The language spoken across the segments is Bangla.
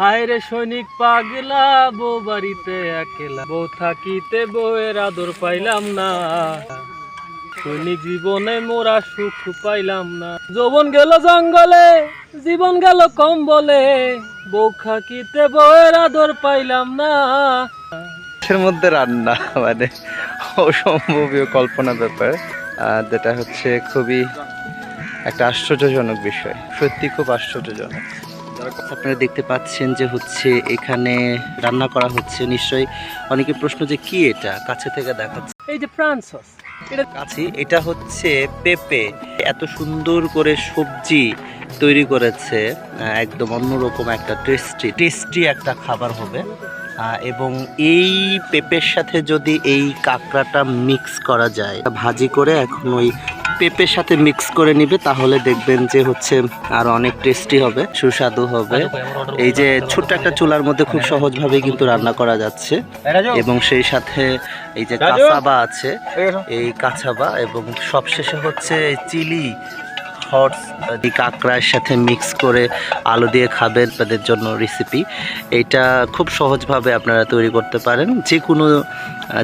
হায় রে সৈনিক পাগলা, বউ বাড়িতে একলা। বউ থাকিতে বউয়ের আদর পাইলাম না। সৈনিক জীবনে মোরা সুখ পাইলাম না। যৌবন গেল জঙ্গলে, জীবন গেল কম বলে বউ থাকিতে বউয়ের আদর পাইলাম না। এর মধ্যে রান্না মানে অসম্ভবীয় কল্পনা ব্যাপার যেটা হচ্ছে খুবই একটা আশ্চর্যজনক বিষয়। সত্যি খুব আশ্চর্যজনক। আপনারা দেখতে পাচ্ছেন যে হচ্ছে এখানে রান্না করা হচ্ছে নিশ্চয়ই অনেকে প্রশ্ন যে কি এটা? কাছে থেকে দেখাচ্ছে। এই যে ফ্রান্সস এটা কাছে এটা হচ্ছে পেঁপে। এত সুন্দর করে সবজি তৈরি করেছে একদম অন্যরকম একটা টেস্টি টেস্টি একটা খাবার হবে। এবং এই পেঁপের সাথে যদি এই কাঁকড়াটা মিক্স করা যায় ভাজি করে এখন ওই পেঁপের সাথে মিক্স করে নিবে তাহলে দেখবেন যে হচ্ছে আর অনেক টেস্টি হবে সুস্বাদু হবে। এই যে ছোট্ট একটা চুলার মধ্যে খুব সহজভাবে কিন্তু রান্না করা যাচ্ছে। এবং সেই সাথে এই যে! কাঁচাবা আছে এই কাঁচাবা এবং সবশেষে হচ্ছে চিলি এই কাঁকড়ার সাথে মিক্স করে আলু দিয়ে খাবেন তাদের জন্য রেসিপি এটা খুব সহজভাবে আপনারা তৈরি করতে পারেন। যে কোনো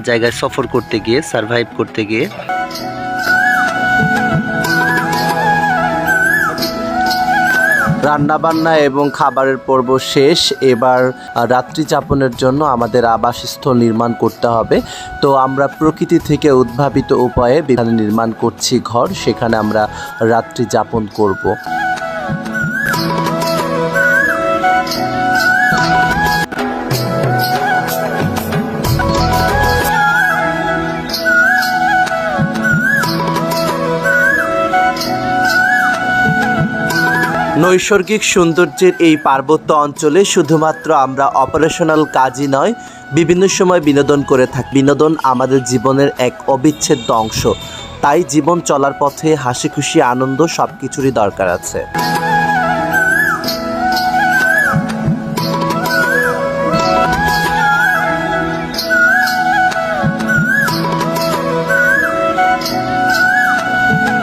জায়গায় সফর করতে গিয়ে সারভাইভ করতে গিয়ে রান্নাবান্না এবং খাবারের পর্ব শেষ। এবার রাত্রি যাপনের জন্য আমাদের আবাসস্থল নির্মাণ করতে হবে। তো আমরা প্রকৃতি থেকে উদ্ভাবিত উপায়ে এখানে নির্মাণ করছি ঘর। সেখানে আমরা রাত্রি যাপন করব। নৈসর্গিক সৌন্দর্যের এই পার্বত্য অঞ্চলে শুধুমাত্র আমরা অপারেশনাল কাজই নয়, বিভিন্ন সময় বিনোদন করে থাকি। বিনোদন আমাদের জীবনের এক অবিচ্ছেদ্য অংশ। তাই জীবন চলার পথে হাসি খুশি আনন্দ সব কিছুরই দরকার আছে।